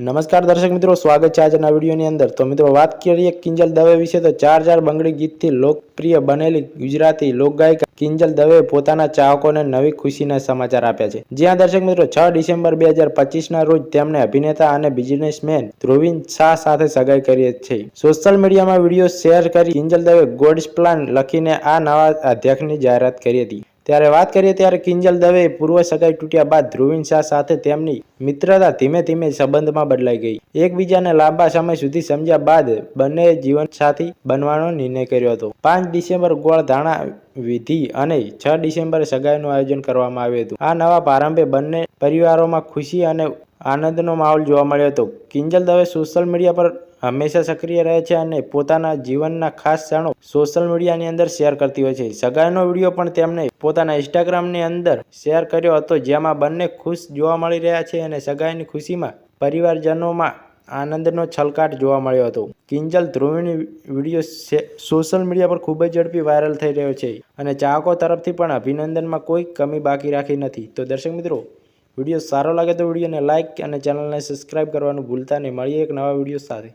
નમસ્કાર દર્શક મિત્રો, સ્વાગત છે આજના વિડીયોની અંદર. તો મિત્રો, વાત કરીએ કિંજલ દવે વિશે. તો ચાર ચાર બંગડી ગીતથી લોકપ્રિય બનેલી ગુજરાતી લોકગાયિકા કિંજલ દવે પોતાના ચાહકોને નવી ખુશીના સમાચાર આપ્યા છે. જ્યાં દર્શક મિત્રો, છ ડિસેમ્બર બે હજાર પચીસના રોજ તેમણે અભિનેતા અને બિઝનેસમેન ધ્રુવિન શાહ સાથે સગાઈ કરી છે સોશિયલ મીડિયામાં વીડિયો શેર કરી કિંજલ દવે ગોડ્સ પ્લાન લખીને આ નવા અધ્યક્ષની જાહેરાત કરી હતી. ત્યારે વાત કરીએ ત્યારે કિંજલ દવે પૂર્વ સગાઈ તૂટ્યા બાદ ધ્રુવિન શાહ સાથે તેમની મિત્રતા ધીમે ધીમે સંબંધમાં બદલાઈ ગઈ. એકબીજાને લાંબા સમય સુધી સમજ્યા બાદ બંને જીવનસાથી બનવાનો નિર્ણય કર્યો હતો. પાંચ ડિસેમ્બર ગોળ ધાણા વિધિ અને છ ડિસેમ્બરે સગાઈનું આયોજન કરવામાં આવ્યું હતું. આ નવા પ્રારંભે બંને પરિવારોમાં ખુશી અને આનંદનો માહોલ જોવા મળ્યો હતો. કિંજલ દવે સોશિયલ મીડિયા પર હંમેશા સક્રિય રહે છે અને પોતાના જીવનના ખાસ ક્ષણો સોશિયલ મીડિયાની અંદર શેર કરતી હોય છે. સગાઈનો વીડિયો પણ તેમણે પોતાના ઇન્સ્ટાગ્રામની અંદર શેર કર્યો હતો, જેમાં બંને ખુશ જોવા મળી રહ્યા છે અને સગાઈની ખુશીમાં પરિવારજનોમાં આનંદનો છલકાટ જોવા મળ્યો હતો. કિંજલ ધ્રુવીની વીડિયો સોશિયલ મીડિયા પર ખૂબ જ ઝડપી વાયરલ થઈ રહ્યો છે અને ચાહકો તરફથી પણ અભિનંદનમાં કોઈ કમી બાકી રાખી નથી. તો દર્શક મિત્રો વીડિયો સારો લાગે તો વિડીયોને લાઇક અને ચેનલને સબસ્ક્રાઇબ કરવાનું ભૂલતા નહીં. મળીએ એક નવા વીડિયો સાથે.